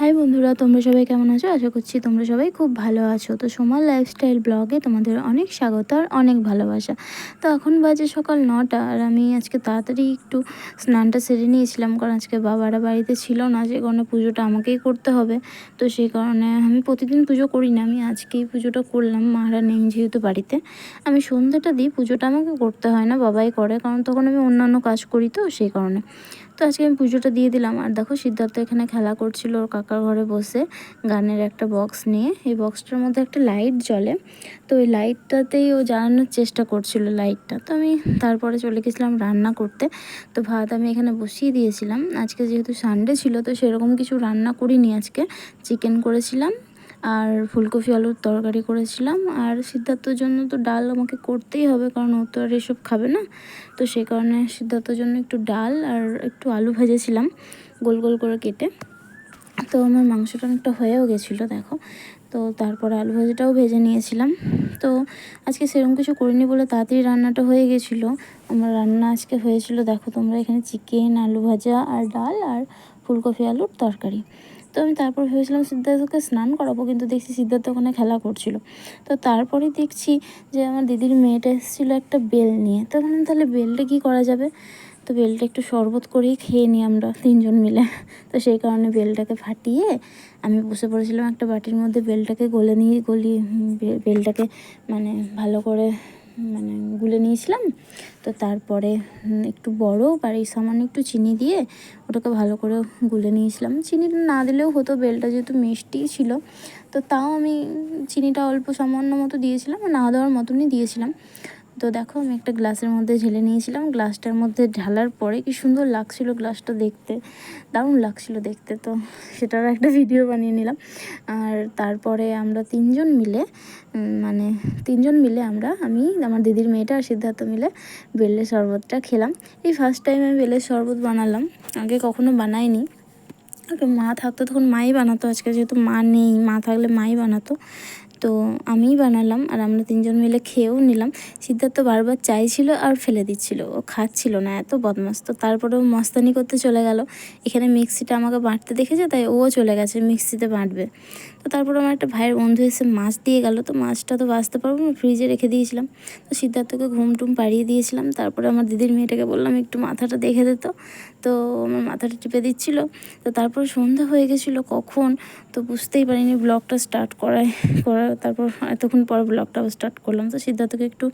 High বন্ধুরা, তোমরা সবাই কেমন আছো? আশা করছি তোমরা সবাই খুব ভালো আছো। তো সোমার লাইফস্টাইল ব্লগে তোমাদের অনেক স্বাগত আর অনেক ভালোবাসা। তো এখন বাজে সকাল নটা আর আমি আজকে তাড়াতাড়ি একটু স্নানটা সেরে নিয়েছিলাম কারণ আজকে বাবারা বাড়িতে ছিল না, যে কারণে পুজোটা আমাকেই করতে হবে। তো সেই কারণে আমি প্রতিদিন পুজো করি না, আমি আজকেই পুজোটা করলাম, মারা নেই যেহেতু বাড়িতে। আমি সন্ধ্যাটা দিই, পুজোটা আমাকে করতে হয় না, বাবাই করে, কারণ তখন আমি অন্যান্য কাজ করি তো সেই কারণে। তো আজকে আমি পুজোটা দিয়ে দিলাম। আর দেখো সিদ্ধার্থ এখানে খেলা করছিল, ওর কাকার ঘরে বসে গানের একটা বক্স নিয়ে। এই বক্সটার মধ্যে একটা লাইট জ্বলে। তো ওই লাইটটাতেই ও জ্বালানোর চেষ্টা করছিল লাইটটা তো আমি তারপরে চলে গেছিলাম রান্না করতে। তো ভাত আমি এখানে বসিয়ে দিয়েছিলাম। আজকে যেহেতু সানডে ছিল, তো সেরকম কিছু রান্না করিনি আজকে। চিকেন করেছিলাম। আর ফুলকপি আলুর তরকারি করেছিলাম। আর সিদ্ধার্থর জন্য তো ডাল আমাকে করতেই হবে, কারণ ও তো আর এসব খাবে না। তো সেই কারণে সিদ্ধার্থর জন্য একটু ডাল আর একটু আলু ভেজেছিলাম গোল গোল করে কেটে। তো আমার মাংসটা অনেকটা হয়েও গেছিল, দেখো। তো তারপর আলু ভাজাটাও ভেজে নিয়েছিলাম। তো আজকে সেরকম কিছু করিনি বলে তাড়াতাড়ি রান্নাটা হয়ে গেছিল। আমার রান্না আজকে হয়েছিল, দেখো তোমরা এখানে চিকেন, আলু ভাজা আর ডাল আর ফুলকপি আলুর তরকারি। তো আমি তারপর ভেবেছিলাম সিদ্ধার্থকে স্নান করাবো, কিন্তু দেখছি সিদ্ধার্থ ওখানে খেলা করছিল। তো তারপরে দেখছি যে আমার দিদির মেয়েটা এসেছিল একটা বেল নিয়ে। তো ভাবলাম তাহলে বেলটা কী করা যাবে? তো বেলটা একটু শরবত করেই খেয়ে নিই আমরা তিনজন মিলে। তো সেই কারণে বেলটাকে ফাটিয়ে আমি বসে পড়েছিলাম একটা বাটির মধ্যে, বেলটাকে গলে নিয়ে, গলিয়ে বেলটাকে মানে ভালো করে মানে গুলে নিয়েছিলাম। তো তারপরে একটু বড় আর এই সামান্য একটু চিনি দিয়ে ওটাকে ভালো করে গুলে নিয়েছিলাম। চিনিটা না দিলেও হতো, বেলটা যেহেতু মিষ্টি ছিল। তো তাও আমি চিনিটা অল্প সামান্য মতো দিয়েছিলাম না দেওয়ার মতনই দিয়েছিলাম। তো দেখো আমি একটা গ্লাসের মধ্যে ঢেলে নিয়েছিলাম। গ্লাসটার মধ্যে ঢালার পরে কি সুন্দর লাগছিল গ্লাসটা দেখতে। দারুণ লাগছিল দেখতে তো, সেটার একটা ভিডিও বানিয়ে নিলাম। আর তারপরে আমরা তিনজন মিলে মানে তিনজন মিলে আমরা, আমি, আমার দিদির মেয়েটা আর সিদ্ধার্থ মিলে বেলের শরবতটা খেলাম। এই ফার্স্ট টাইম আমি বেলের শরবত বানালাম, আগে কখনো বানাইনি। মা থাকতো, তখন মাই বানাতো। আজকে যেহেতু মা নেই, মা থাকলে মাই বানাতো। তো আমিই বানালাম আর আমরা তিনজন মিলে খেয়েও নিলাম। সিদ্ধার্থ বারবার চাইছিল আর ফেলে দিচ্ছিল। ও খাচ্ছিল না, এত বদমাস তো তারপরেও মস্তানি করতে চলে গেল। এখানে মিক্সিটা আমাকে বাঁটতে দেখেছে, তাই ও চলে গেছে মিক্সিতে বাঁটবে। তো তারপর আমার একটা ভাইয়ের বন্ধু এসে মাছ দিয়ে গেল। তো মাছটা তো বাঁচতে পারব না, ফ্রিজে রেখে দিয়েছিলাম। তো সিদ্ধার্থকে ঘুম টুম পাড়িয়ে দিয়েছিলাম। তারপরে আমার দিদির মেয়েটাকে বললাম, একটু মাথাটা দেখে দিত তো। আমার মাথাটা টিপে দিচ্ছিল। তো তারপর সন্ধ্যা হয়ে গেছিল কখন? তো বুঝতেই পারিনি, ব্লগটা স্টার্ট করায় করা তারপর এতক্ষণ পর ব্লগটা স্টার্ট করলাম। তো সিদ্ধার্থকে একটু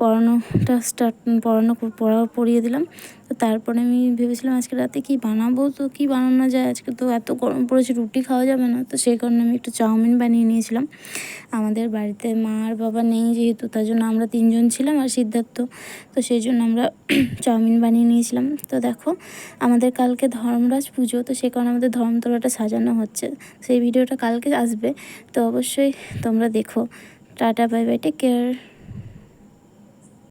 পড়ানোটা স্টার্ট পড়ানো পড়া, পড়িয়ে দিলাম। তো তারপরে আমি ভেবেছিলাম আজকে রাতে কি বানাবো? তো কি বানানো যায়? আজকে তো এত গরম পড়েছে, রুটি খাওয়া যাবে না। তো সেই কারণে আমি একটু চাউমিন বানিয়ে নিয়েছিলাম। আমাদের বাড়িতে মা আর বাবা নেই যেহেতু, তার জন্য আমরা তিনজন ছিলাম আর সিদ্ধার্থ। তো সেই জন্য আমরা চাউমিন বানিয়ে নিয়েছিলাম। তো দেখো, আমাদের কালকে ধর্মরাজ পুজো, তো সে কারণে আমাদের ধর্মতলাটা সাজানো হচ্ছে। সেই ভিডিওটা কালকে আসবে। তো অবশ্যই তোমরা দেখো। Tata bye bye take care